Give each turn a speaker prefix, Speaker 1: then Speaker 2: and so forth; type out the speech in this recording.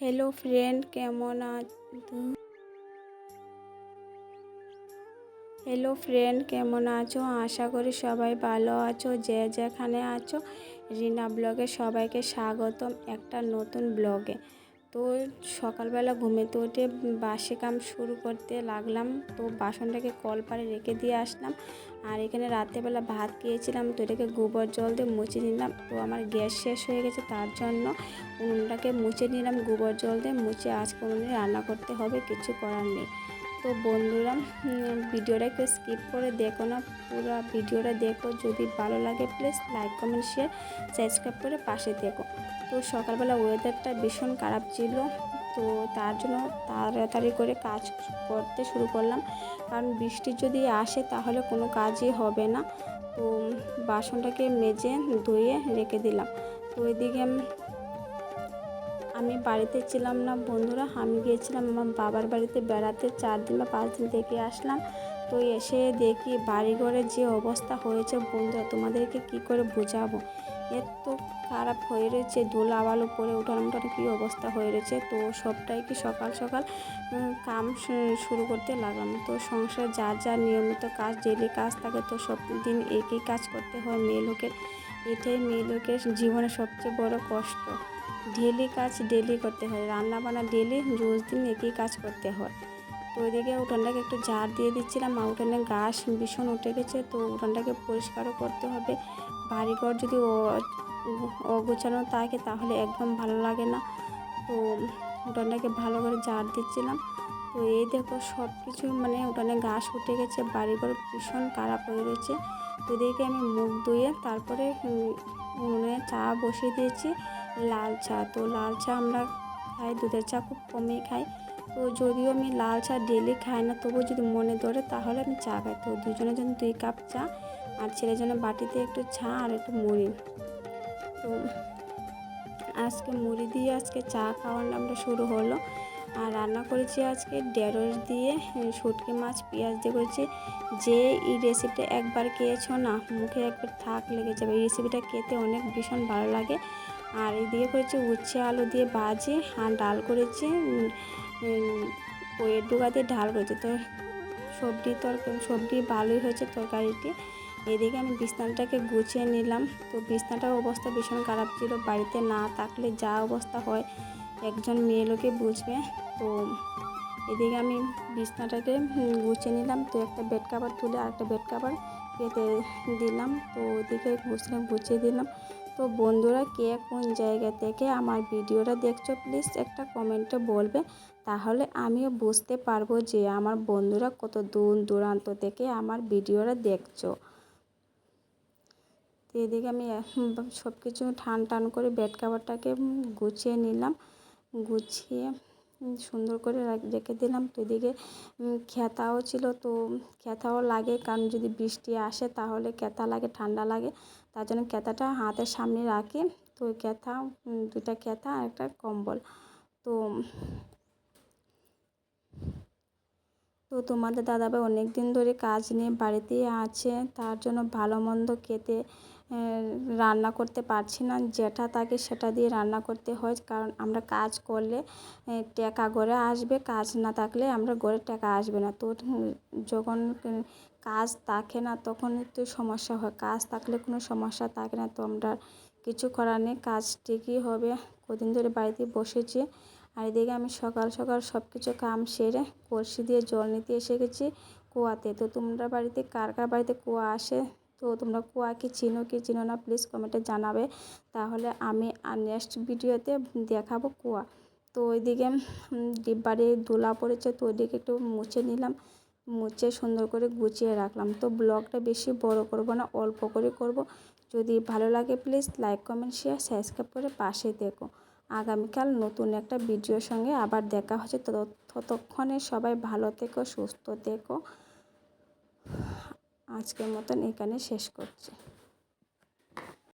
Speaker 1: Hello friend কেমন আছো? Hello friend কেমন আছো? আশা করি সবাই ভালো আছো, যে যেখানে আছো। রিনা ব্লগে সবাইকে স্বাগতম একটা নতুন ব্লগে। তো সকালবেলা ঘুমেতে উঠে বাসে কাম শুরু করতে লাগলাম। তো বাসনটাকে কল পারে রেখে দিয়ে আসলাম। আর এখানে রাত্রেবেলা ভাত খেয়েছিলাম তো এটাকে গোবর জল দিয়ে মুছে নিলাম। তো আমার গ্যাস শেষ হয়ে গেছে তার জন্য উনুনটাকে মুছে নিলাম। গোবর জল দিয়ে মুছে আজকে উনুনে রান্না করতে হবে, কিছু করার নেই। তো বন্ধুরা ভিডিওটা একটু স্কিপ করে দেখো না, পুরো ভিডিওটা দেখো। যদি ভালো লাগে please like comment share subscribe করে পাশে দেখো তো সকালবেলা ওয়েদারটা ভীষণ খারাপ ছিল, তো তার জন্য তাড়াতাড়ি করে কাজ করতে শুরু করলাম। কারণ বৃষ্টি যদি আসে, তাহলে কোনো কাজই হবে না। তো বাসনটাকে মেজে ধুয়ে রেখে দিলাম। তো এদিকে আমি বাড়িতে ছিলাম না বন্ধুরা, আমি গিয়েছিলাম আমার বাবার বাড়িতে বেড়াতে চার দিন বা পাঁচ দিন থেকে আসলাম। তো এসে দেখি বাড়িঘরের যে অবস্থা হয়েছে বন্ধুরা, তোমাদেরকে কি করে বোঝাবো? এত খারাপ হয়ে রয়েছে ধুলা আবালো পরে উঠানো উঠানো কী অবস্থা হয়ে রয়েছে? তো সবটাই কি সকাল সকাল কাম শুরু করতে লাগলাম। তো সংসার যা যা নিয়মিত কাজ ডেলি কাজ থাকে, তো সব দিন একই কাজ করতে হয়। মেয়ে লোকের, এটাই মেয়ে লোকের জীবনে সবচেয়ে বড় কষ্ট। ডেলি কাজ ডেলি করতে হয় রান্না বান্না ডেলি রোজ দিন একই কাজ করতে হয় তো ওইদিকে উঠানটাকে একটু ঝাড় দিয়ে দিচ্ছিলাম আর উঠানে ঘাস ভীষণ উঠে গেছে তো উঠানটাকে পরিষ্কারও করতে হবে বাড়িঘর যদি অগোছানো থাকে তাহলে একদম ভালো লাগে না তো উঠানটাকে ভালো করে ঝাড় দিচ্ছিলাম তো এই দেখো সব কিছু মানে উঠানে ঘাস উঠে গেছে বাড়িঘর ভীষণ খারাপ হয়ে রয়েছে তো এদিকে আমি মুখ ধুয়ে তারপরে উনুনে চা বসিয়ে দিয়েছি লাল চা। তো লাল চা আমরা খাই, দুধের চা খুব কমই খাই। তো যদিও আমি লাল চা ডেলি খাই না, তবুও যদি মনে ধরে তাহলে আমি চা খাই। তো দুজনের জন্য দুই কাপ চা, আর ছেলের জন্য বাটিতে একটু চা আর একটু মুড়ি। তো আজকে মুড়ি দিয়ে আজকে চা খাওয়ানো আমরা শুরু হলো। আর রান্না করেছি আজকে ঢেঁড়স দিয়ে শুটকি মাছ, পেঁয়াজ দিয়ে করেছি। যে এই রেসিপিটা একবার খেয়েছো না, মুখে একবার থাক লেগে যাবে। এই রেসিপিটা খেতে অনেক ভীষণ ভালো লাগে। আর এদিকে করেছি উচ্ছে আলু দিয়ে বাজি আর ডাল করেছি ওয়ের ডুগাতে ডাল করেছি। তো সবজি তরকারি সবজি ভালোই হয়েছে তরকারিটি। এদিকে আমি বিছনাটাকে গুছিয়ে নিলাম। তো বিছনাটার অবস্থা ভীষণ খারাপ ছিল। বাড়িতে না থাকলে যা অবস্থা হয়, একজন মেয়ে লোকে বুঝবে। তো এদিকে আমি বিছনাটাকে গুছিয়ে নিলাম। তো একটা বেড কাভার তুলে আর একটা বেড কাভার পেতে দিলাম। তো ওদিকে গুছিয়ে গুছিয়ে দিলাম। তো বন্ধুরা, কে কোন জায়গা থেকে আমার ভিডিওটা দেখছ প্লিজ একটা কমেন্টে বলবে। তাহলে আমিও বুঝতে পারব যে আমার বন্ধুরা কত দূর দূরান্ত থেকে আমার ভিডিওটা দেখছ। তো এদিকে আমি সব কিছু ঠান টান করে বেড কাভারটাকে গুছিয়ে নিলাম। গুছিয়ে সুন্দর করে রেখে দিলাম। তো এদিকে খেতাও ছিল। তো খেতাও লাগে, কারণ যদি বৃষ্টি আসে তাহলে খেতা লাগে, ঠান্ডা লাগে। তার জন্য খেতাটা হাতের সামনে রাখি। তো ওই খেতা দুটা খেতা আর একটা কম্বল। তো তো তোমাদের দাদাভাই অনেক দিন ধরে কাজ নিয়ে বাড়িতেই আছে। তার জন্য ভালো মন্দ খেতে রান্না করতে পারছি না। যেটা থাকে সেটা দিয়ে রান্না করতে হয়। কারণ আমরা কাজ করলে টাকা গড়ে আসবে। কাজ না থাকলে আমরা গড়ে টাকা আসবে না। তো যখন কাজ থাকে না, তখন একটু সমস্যা হয়। কাজ থাকলে কোনো সমস্যা থাকে না। তো আমরা কিছু করার নেই। কাজ ঠিকই হবে। কদিন ধরে বাড়িতে বসেছি। আর এদিকে আমি সকাল সকাল সব কিছু কাম সেরে কলসি দিয়ে জল নিতে এসে গেছি কুয়াতে। তো তোমরা বাড়িতে, কার কার বাড়িতে কুয়া আসে? তো তোমরা কুয়া কি চিনো কি চিনো না প্লিজ কমেন্টে জানাবে। তাহলে আমি নেক্সট ভিডিওতে দেখাবো কুয়া। তো ওইদিকে ডিব্বারে দোলা পড়েছে, তো ওইদিকে একটু মুছে নিলাম। মুছে সুন্দর করে গুছিয়ে রাখলাম। তো ব্লগটা বেশি বড় করব না, অল্প করে করব। যদি ভালো লাগে please like comment share subscribe করে পাশে দেখো। আগামীকাল নতুন একটা ভিডিওর সঙ্গে আবার দেখা হচ্ছে। ততক্ষণে সবাই ভালো থেকো, সুস্থ থেকো। আজকের মতন এখানে শেষ করছি।